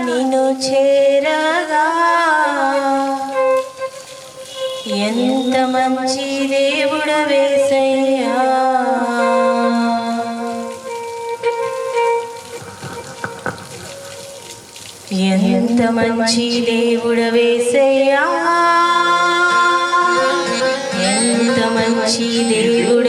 నిను చేరగా ఎంత మంచి దేవుడ వేసయ్యా. ఎంత మంచి దేవుడ వేసయ్యా. ఎంత మంచి దేవుడు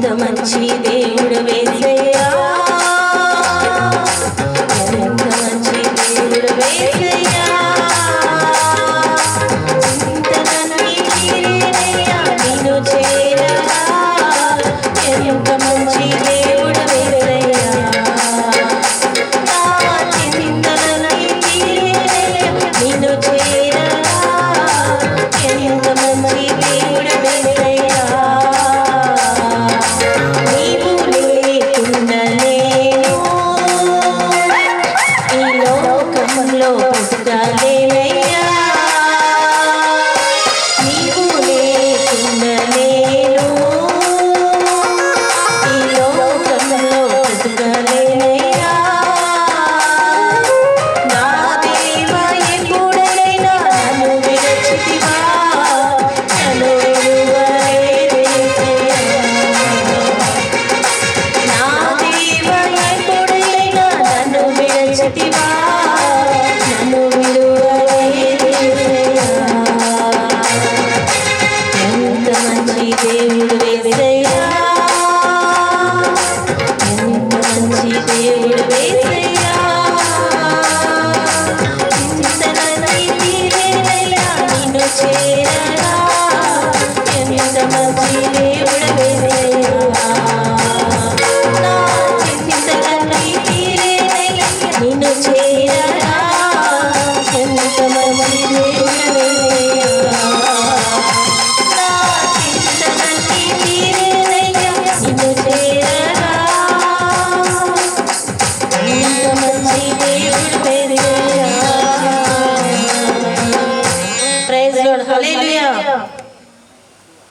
అంత మంచి దేవుడవే. చేరరా ఎంత మంచి దేవుడవేసే